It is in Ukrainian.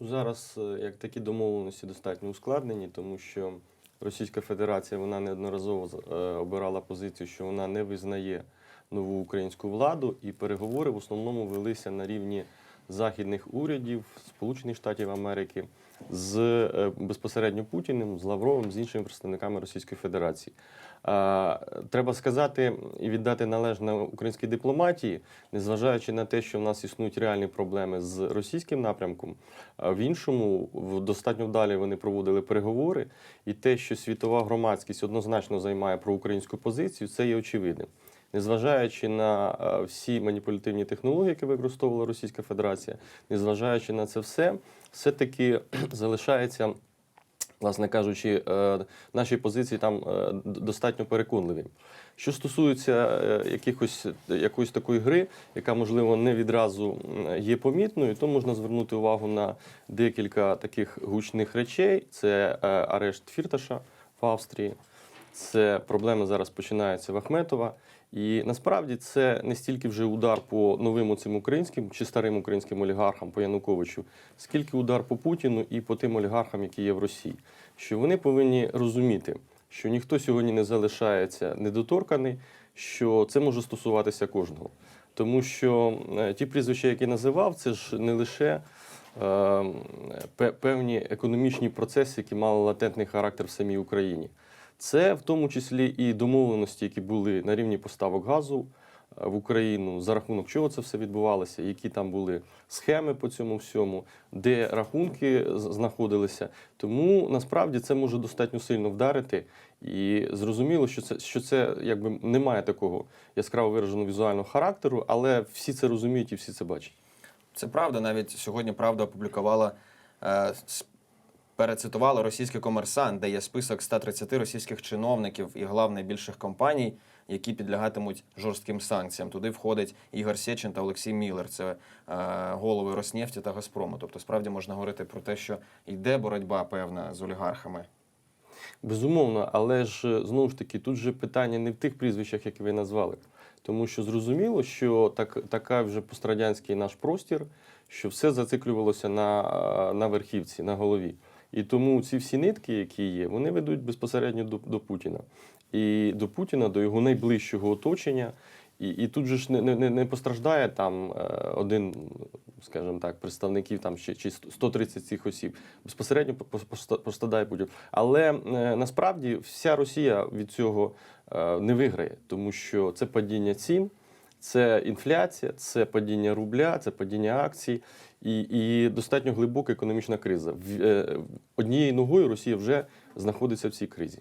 Зараз е, як такі домовленості достатньо ускладнені, тому що Російська Федерація вона неодноразово е, обирала позицію, що вона не визнає нову українську владу, і переговори в основному велися на рівні західних урядів Сполучених Штатів Америки з е, безпосередньо Путіним, з Лавровим, з іншими представниками Російської Федерації. Треба сказати і віддати належне українській дипломатії, незважаючи на те, що в нас існують реальні проблеми з російським напрямком. В іншому в- достатньо вдалі вони проводили переговори, і те, що світова громадськість однозначно займає проукраїнську позицію, це є очевидним. Незважаючи на е, всі маніпулятивні технології, які використовувала Російська Федерація, незважаючи на це все, все-таки залишається власне кажучи, е, наші позиції там е, достатньо переконливі. Що стосується якихось якоїсь такої гри, яка можливо не відразу є помітною, то можна звернути увагу на декілька таких гучних речей: це арешт Фірташа в Австрії. Це проблеми зараз починаються в Ахметова. І насправді це не стільки вже удар по новим цим українським чи старим українським олігархам по Януковичу, скільки удар по Путіну і по тим олігархам, які є в Росії. Що вони повинні розуміти, що ніхто сьогодні не залишається недоторканий, що це може стосуватися кожного. Тому що е, ті прізвища, які називав, це ж не лише е, певні економічні процеси, які мали латентний характер в самій Україні. Це в тому числі і домовленості, які були на рівні поставок газу е, в Україну, за рахунок чого це все відбувалося, які там були схеми по цьому всьому, де рахунки знаходилися. Тому насправді це може достатньо сильно вдарити. І зрозуміло, що це, що це якби немає такого яскраво вираженого візуального характеру, але всі це розуміють і всі це бачать. Це правда. Навіть сьогодні правда опублікувала с- російський комерсант, де є список 130 російських чиновників і глав найбільших компаній, які підлягатимуть жорстким санкціям. Туди входить Ігор Сєчин та Олексій Міллер. Це е, голови Роснефті та Газпрому. Тобто, справді можна говорити про те, що йде боротьба певна з олігархами. Безумовно, але ж е, знову ж таки, тут же питання не в тих прізвищах, які ви назвали. Тому що зрозуміло, що так, така вже пострадянський наш простір, що все зациклювалося на, е, на верхівці, на голові. І тому ці всі нитки, які є, вони ведуть безпосередньо до, до Путіна. І до Путіна, до його найближчого оточення. І, і тут же ж не, не, не постраждає там е, один, скажімо так, представників там чи, чи 130 цих осіб. Безпосередньо по- по- пострадає Путін. Але е, насправді вся Росія від цього е, не виграє, тому що це падіння цін, це інфляція, це падіння рубля, це падіння акцій і, і достатньо глибока економічна криза. В- е, Однією ногою Росія вже знаходиться в цій кризі.